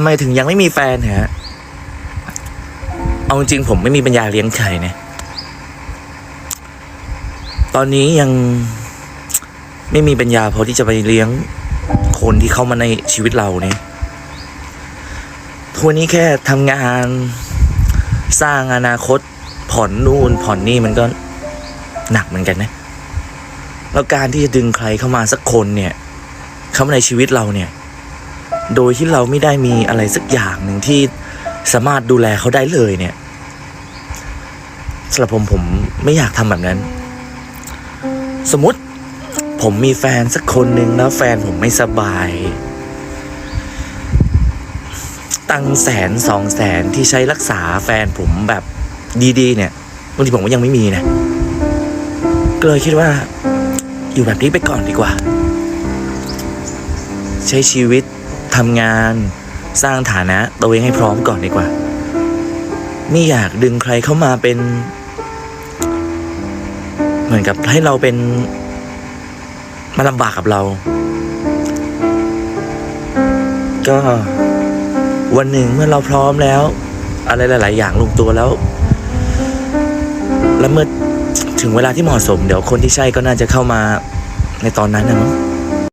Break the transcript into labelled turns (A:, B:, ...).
A: ทำไมถึงยังไม่มีแฟนฮะ เอาจริงผมไม่มีปัญญาเลี้ยงใครนะ ตอนนี้ยังไม่มีปัญญาพอที่จะไปเลี้ยงคนที่เข้ามาในชีวิตเราเนี่ยทุกวันนี้แค่ทำงานสร้างอนาคตผ่อนนู่นผ่อนนี่มันก็หนักเหมือนกันนะ แล้วการที่จะดึงใครเข้ามาสักคนเนี่ย เข้ามาในชีวิตเราเนี่ย โดยที่เราไม่ได้มีอะไรสักอย่างหนึ่งที่สามารถดูแลเขาได้เลยเนี่ยสำหรับผมผมไม่อยากทำแบบนั้น สมมติผมมีแฟนสักคนหนึ่งแล้วแฟนผมไม่สบาย ตังแสนสองแสนที่ใช้รักษาแฟนผมแบบดีๆ เนี่ยบางทีผมก็ยังไม่มีนะก็เลยคิดว่า อยู่แบบนี้ไปก่อนดีกว่า ใช้ชีวิต ทำงาน สร้างฐานะตัวเองให้พร้อมก่อนดีกว่า ไม่อยากดึงใครเข้ามาเป็น เหมือนกับให้เราเป็นมาลำบากกับเรา ก็ วันหนึ่งเมื่อเราพร้อมแล้ว อะไรหลาย ๆ อย่างลงตัวแล้ว แล้วเมื่อถึงเวลาที่เหมาะสม เดี๋ยวคนที่ใช่ก็น่าจะเข้ามาในตอนนั้นนะมั้ง